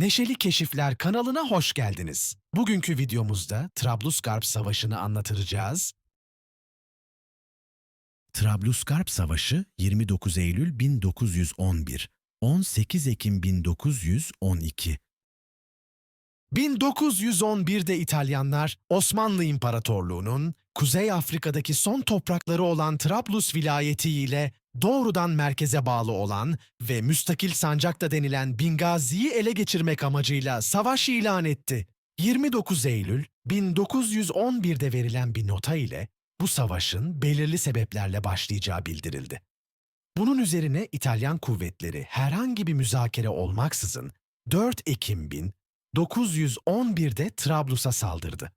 Neşeli Keşifler kanalına hoş geldiniz. Bugünkü videomuzda Trablusgarp Savaşı'nı anlatacağız. Trablusgarp Savaşı 29 Eylül 1911, 18 Ekim 1912. 1911'de İtalyanlar Osmanlı İmparatorluğu'nun Kuzey Afrika'daki son toprakları olan Trablus vilayeti ile doğrudan merkeze bağlı olan ve müstakil sancakta denilen Bingazi'yi ele geçirmek amacıyla savaş ilan etti. 29 Eylül 1911'de verilen bir nota ile bu savaşın belirli sebeplerle başlayacağı bildirildi. Bunun üzerine İtalyan kuvvetleri herhangi bir müzakere olmaksızın 4 Ekim 1911'de Trablus'a saldırdı.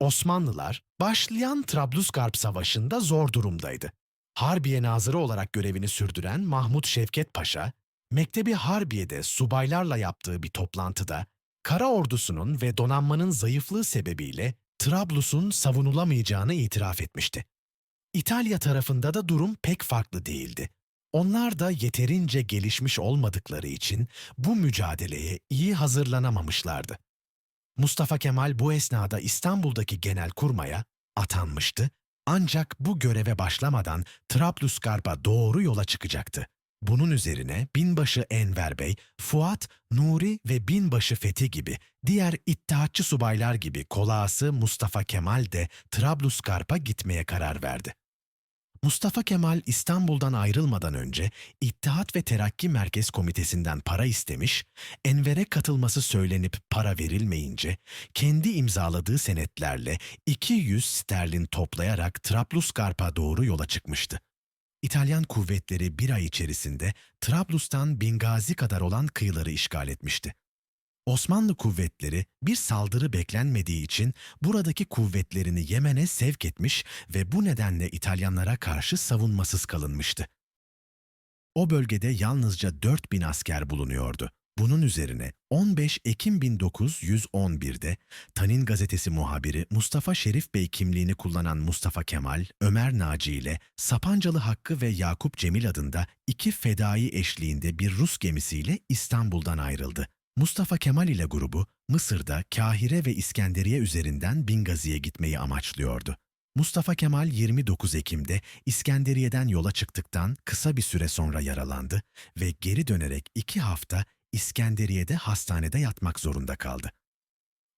Osmanlılar başlayan Trablusgarp Savaşı'nda zor durumdaydı. Harbiye Nazırı olarak görevini sürdüren Mahmut Şevket Paşa, Mektebi Harbiye'de subaylarla yaptığı bir toplantıda, kara ordusunun ve donanmanın zayıflığı sebebiyle Trablus'un savunulamayacağını itiraf etmişti. İtalya tarafında da durum pek farklı değildi. Onlar da yeterince gelişmiş olmadıkları için bu mücadeleye iyi hazırlanamamışlardı. Mustafa Kemal bu esnada İstanbul'daki genel kurmaya atanmıştı ancak bu göreve başlamadan Trablusgarp'a doğru yola çıkacaktı. Bunun üzerine binbaşı Enver Bey, Fuat, Nuri ve binbaşı Fethi gibi diğer ittihatçı subaylar gibi kolağası Mustafa Kemal de Trablusgarp'a gitmeye karar verdi. Mustafa Kemal İstanbul'dan ayrılmadan önce İttihat ve Terakki Merkez Komitesi'nden para istemiş, Enver'e katılması söylenip para verilmeyince kendi imzaladığı senetlerle 200 sterlin toplayarak Trablusgarp'a doğru yola çıkmıştı. İtalyan kuvvetleri bir ay içerisinde Trablus'tan Bingazi kadar olan kıyıları işgal etmişti. Osmanlı kuvvetleri bir saldırı beklenmediği için buradaki kuvvetlerini Yemen'e sevk etmiş ve bu nedenle İtalyanlara karşı savunmasız kalınmıştı. O bölgede yalnızca 4000 asker bulunuyordu. Bunun üzerine 15 Ekim 1911'de Tanin gazetesi muhabiri Mustafa Şerif Bey kimliğini kullanan Mustafa Kemal, Ömer Naci ile Sapancalı Hakkı ve Yakup Cemil adında iki fedai eşliğinde bir Rus gemisiyle İstanbul'dan ayrıldı. Mustafa Kemal ile grubu Mısır'da Kahire ve İskenderiye üzerinden Bingazi'ye gitmeyi amaçlıyordu. Mustafa Kemal 29 Ekim'de İskenderiye'den yola çıktıktan kısa bir süre sonra yaralandı ve geri dönerek iki hafta İskenderiye'de hastanede yatmak zorunda kaldı.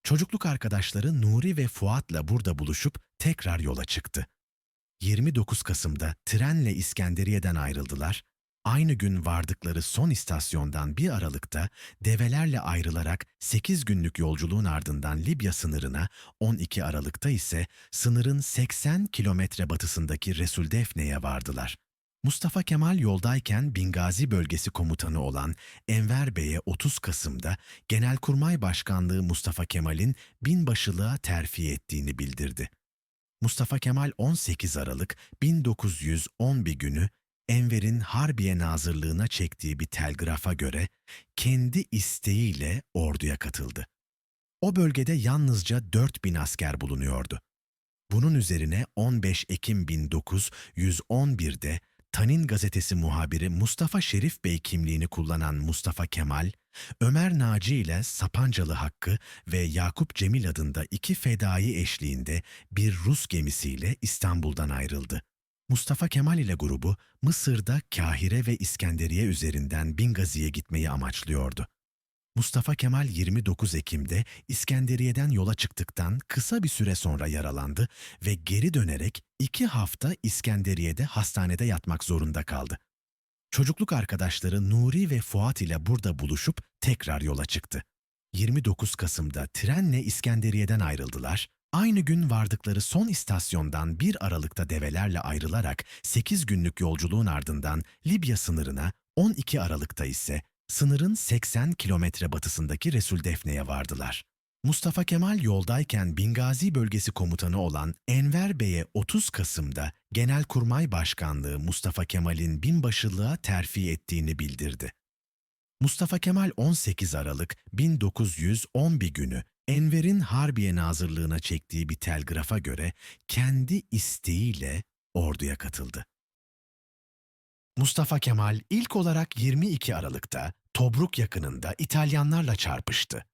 Çocukluk arkadaşları Nuri ve Fuat'la burada buluşup tekrar yola çıktı. 29 Kasım'da trenle İskenderiye'den ayrıldılar Aynı gün vardıkları son istasyondan bir aralıkta develerle ayrılarak 8 günlük yolculuğun ardından Libya sınırına, 12 Aralık'ta ise sınırın 80 kilometre batısındaki Resuldefne'ye vardılar. Mustafa Kemal yoldayken Bingazi bölgesi komutanı olan Enver Bey'e 30 Kasım'da Genelkurmay Başkanlığı Mustafa Kemal'in binbaşılığa terfi ettiğini bildirdi. Mustafa Kemal 18 Aralık 1911 günü Enver'in Harbiye Nazırlığına çektiği bir telgrafa göre kendi isteğiyle orduya katıldı. O bölgede yalnızca 4000 asker bulunuyordu. Bunun üzerine 15 Ekim 1911'de Tanin gazetesi muhabiri Mustafa Şerif Bey kimliğini kullanan Mustafa Kemal, Ömer Naci ile Sapancalı Hakkı ve Yakup Cemil adında iki fedai eşliğinde bir Rus gemisiyle İstanbul'dan ayrıldı. Mustafa Kemal ile grubu Mısır'da Kahire ve İskenderiye üzerinden Bingazi'ye gitmeyi amaçlıyordu. Mustafa Kemal 29 Ekim'de İskenderiye'den yola çıktıktan kısa bir süre sonra yaralandı ve geri dönerek iki hafta İskenderiye'de hastanede yatmak zorunda kaldı. Çocukluk arkadaşları Nuri ve Fuat ile burada buluşup tekrar yola çıktı. 29 Kasım'da trenle İskenderiye'den ayrıldılar Aynı gün vardıkları son istasyondan bir Aralık'ta develerle ayrılarak 8 günlük yolculuğun ardından Libya sınırına 12 Aralık'ta ise sınırın 80 kilometre batısındaki Resul Defne'ye vardılar. Mustafa Kemal yoldayken Bingazi bölgesi komutanı olan Enver Bey'e 30 Kasım'da Genelkurmay Başkanlığı Mustafa Kemal'in binbaşılığa terfi ettiğini bildirdi. Mustafa Kemal 18 Aralık 1911 günü Enver'in Harbiye Nazırlığına çektiği bir telgrafa göre kendi isteğiyle orduya katıldı. Mustafa Kemal ilk olarak 22 Aralık'ta Tobruk yakınında İtalyanlarla çarpıştı.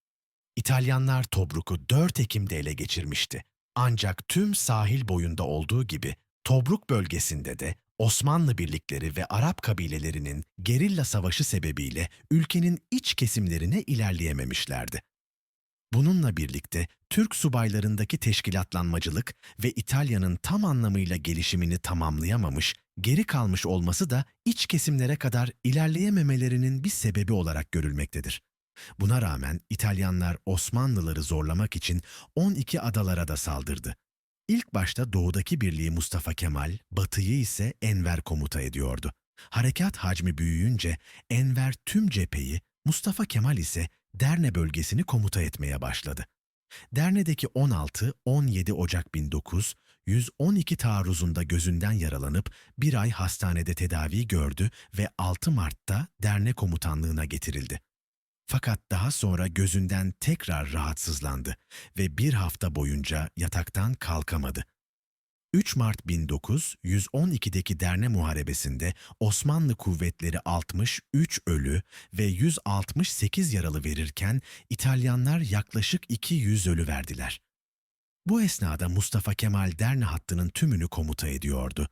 İtalyanlar Tobruk'u 4 Ekim'de ele geçirmişti. Ancak tüm sahil boyunda olduğu gibi Tobruk bölgesinde de Osmanlı birlikleri ve Arap kabilelerinin gerilla savaşı sebebiyle ülkenin iç kesimlerine ilerleyememişlerdi. Bununla birlikte Türk subaylarındaki teşkilatlanmacılık ve İtalya'nın tam anlamıyla gelişimini tamamlayamamış, geri kalmış olması da iç kesimlere kadar ilerleyememelerinin bir sebebi olarak görülmektedir. Buna rağmen İtalyanlar Osmanlıları zorlamak için 12 adalara da saldırdı. İlk başta doğudaki birliği Mustafa Kemal, batıyı ise Enver komuta ediyordu. Harekat hacmi büyüyünce Enver tüm cepheyi, Mustafa Kemal ise Derne bölgesini komuta etmeye başladı. Derne'deki 16-17 Ocak 1912 taarruzunda gözünden yaralanıp bir ay hastanede tedavi gördü ve 6 Mart'ta Derne komutanlığına getirildi. Fakat daha sonra gözünden tekrar rahatsızlandı ve bir hafta boyunca yataktan kalkamadı. 3 Mart 1912'deki Derne Muharebesi'nde Osmanlı kuvvetleri 63 ölü ve 168 yaralı verirken İtalyanlar yaklaşık 200 ölü verdiler. Bu esnada Mustafa Kemal Derne hattının tümünü komuta ediyordu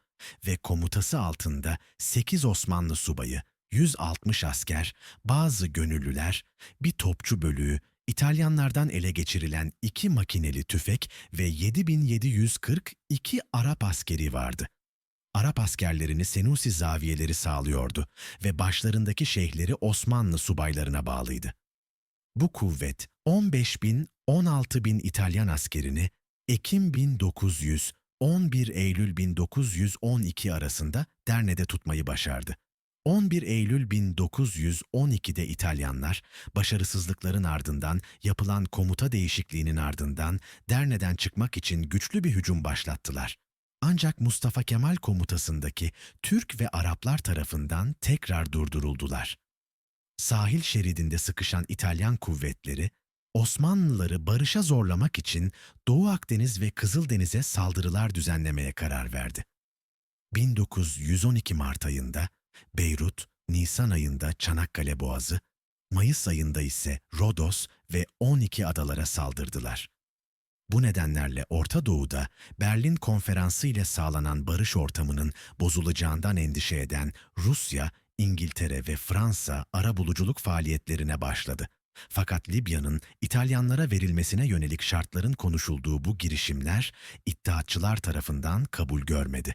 ve komutası altında 8 Osmanlı subayı, 160 asker, bazı gönüllüler, bir topçu bölüğü, İtalyanlardan ele geçirilen iki makineli tüfek ve 7742 Arap askeri vardı. Arap askerlerini Senusi zaviyeleri sağlıyordu ve başlarındaki şeyhleri Osmanlı subaylarına bağlıydı. Bu kuvvet 15 bin, 16 bin İtalyan askerini Ekim 1900, 11 Eylül 1912 arasında Derne'de tutmayı başardı. 11 Eylül 1912'de İtalyanlar, başarısızlıkların ardından yapılan komuta değişikliğinin ardından Derne'den çıkmak için güçlü bir hücum başlattılar. Ancak Mustafa Kemal komutasındaki Türk ve Araplar tarafından tekrar durduruldular. Sahil şeridinde sıkışan İtalyan kuvvetleri, Osmanlıları barışa zorlamak için Doğu Akdeniz ve Kızıldeniz'e saldırılar düzenlemeye karar verdi. 1912 Mart ayında Beyrut, Nisan ayında Çanakkale Boğazı, Mayıs ayında ise Rodos ve 12 adalara saldırdılar. Bu nedenlerle Orta Doğu'da Berlin Konferansı ile sağlanan barış ortamının bozulacağından endişe eden Rusya, İngiltere ve Fransa arabuluculuk faaliyetlerine başladı. Fakat Libya'nın İtalyanlara verilmesine yönelik şartların konuşulduğu bu girişimler İttihatçılar tarafından kabul görmedi.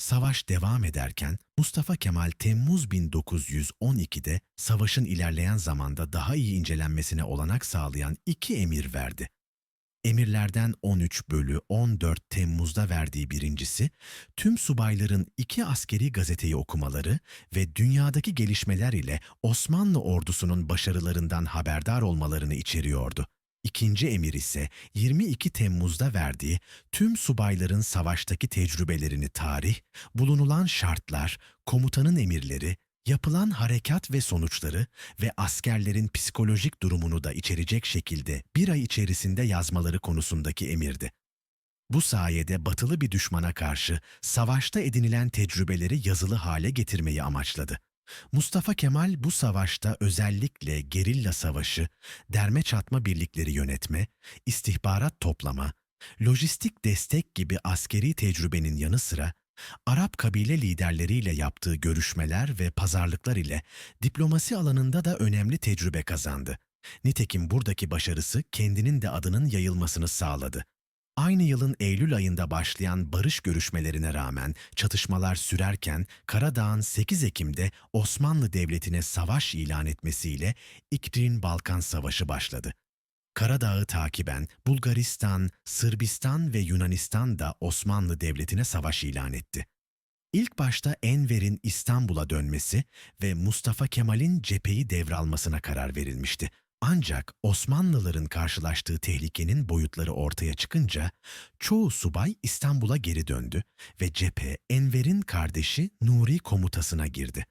Savaş devam ederken Mustafa Kemal Temmuz 1912'de savaşın ilerleyen zamanda daha iyi incelenmesine olanak sağlayan iki emir verdi. Emirlerden 13 bölü 14 Temmuz'da verdiği birincisi, tüm subayların iki askeri gazeteyi okumaları ve dünyadaki gelişmeler ile Osmanlı ordusunun başarılarından haberdar olmalarını içeriyordu. İkinci emir ise 22 Temmuz'da verdiği tüm subayların savaştaki tecrübelerini tarih, bulunulan şartlar, komutanın emirleri, yapılan harekat ve sonuçları ve askerlerin psikolojik durumunu da içerecek şekilde bir ay içerisinde yazmaları konusundaki emirdi. Bu sayede batılı bir düşmana karşı savaşta edinilen tecrübeleri yazılı hale getirmeyi amaçladı. Mustafa Kemal bu savaşta özellikle gerilla savaşı, derme çatma birlikleri yönetme, istihbarat toplama, lojistik destek gibi askeri tecrübenin yanı sıra Arap kabile liderleriyle yaptığı görüşmeler ve pazarlıklar ile diplomasi alanında da önemli tecrübe kazandı. Nitekim buradaki başarısı kendinin de adının yayılmasını sağladı. Aynı yılın Eylül ayında başlayan barış görüşmelerine rağmen çatışmalar sürerken Karadağ'ın 8 Ekim'de Osmanlı Devleti'ne savaş ilan etmesiyle İkrin Balkan Savaşı başladı. Karadağ'ı takiben Bulgaristan, Sırbistan ve Yunanistan da Osmanlı Devleti'ne savaş ilan etti. İlk başta Enver'in İstanbul'a dönmesi ve Mustafa Kemal'in cepheyi devralmasına karar verilmişti. Ancak Osmanlıların karşılaştığı tehlikenin boyutları ortaya çıkınca çoğu subay İstanbul'a geri döndü ve cephe Enver'in kardeşi Nuri komutasına girdi.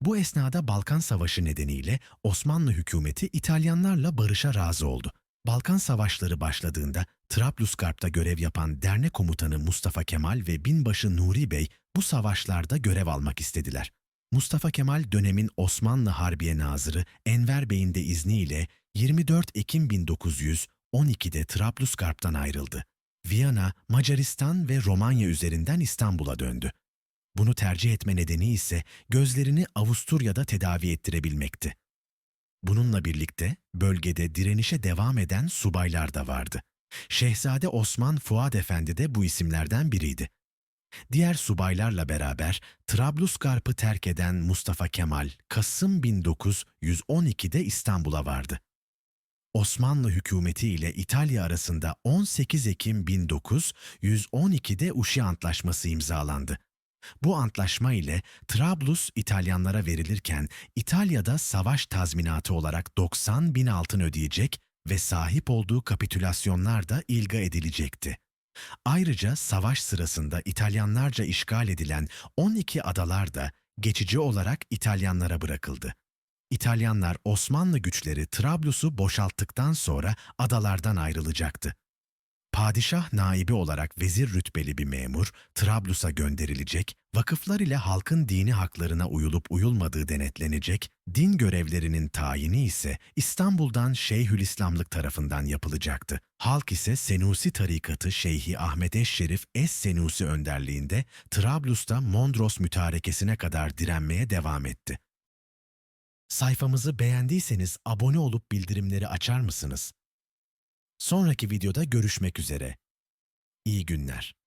Bu esnada Balkan Savaşı nedeniyle Osmanlı hükümeti İtalyanlarla barışa razı oldu. Balkan Savaşları başladığında Trablusgarp'ta görev yapan dernek komutanı Mustafa Kemal ve binbaşı Nuri Bey bu savaşlarda görev almak istediler. Mustafa Kemal dönemin Osmanlı Harbiye Nazırı Enver Bey'in de izniyle 24 Ekim 1912'de Trablusgarp'tan ayrıldı. Viyana, Macaristan ve Romanya üzerinden İstanbul'a döndü. Bunu tercih etme nedeni ise gözlerini Avusturya'da tedavi ettirebilmekti. Bununla birlikte bölgede direnişe devam eden subaylar da vardı. Şehzade Osman Fuad Efendi de bu isimlerden biriydi. Diğer subaylarla beraber Trablusgarp'ı terk eden Mustafa Kemal, Kasım 1912'de İstanbul'a vardı. Osmanlı hükümeti ile İtalya arasında 18 Ekim 1912'de Uşi Antlaşması imzalandı. Bu antlaşma ile Trablus İtalyanlara verilirken İtalya'da savaş tazminatı olarak 90 bin altın ödeyecek ve sahip olduğu kapitülasyonlar da ilga edilecekti. Ayrıca savaş sırasında İtalyanlarca işgal edilen 12 adalar da geçici olarak İtalyanlara bırakıldı. İtalyanlar Osmanlı güçleri Trablus'u boşalttıktan sonra adalardan ayrılacaktı. Padişah naibi olarak vezir rütbeli bir memur Trablus'a gönderilecek, vakıflar ile halkın dini haklarına uyulup uyulmadığı denetlenecek, din görevlerinin tayini ise İstanbul'dan Şeyhülislamlık tarafından yapılacaktı. Halk ise Senusi tarikatı Şeyhi Ahmet Eşşerif Es-Senusi önderliğinde Trablus'ta Mondros mütarekesine kadar direnmeye devam etti. Sayfamızı beğendiyseniz abone olup bildirimleri açar mısınız? Sonraki videoda görüşmek üzere. İyi günler.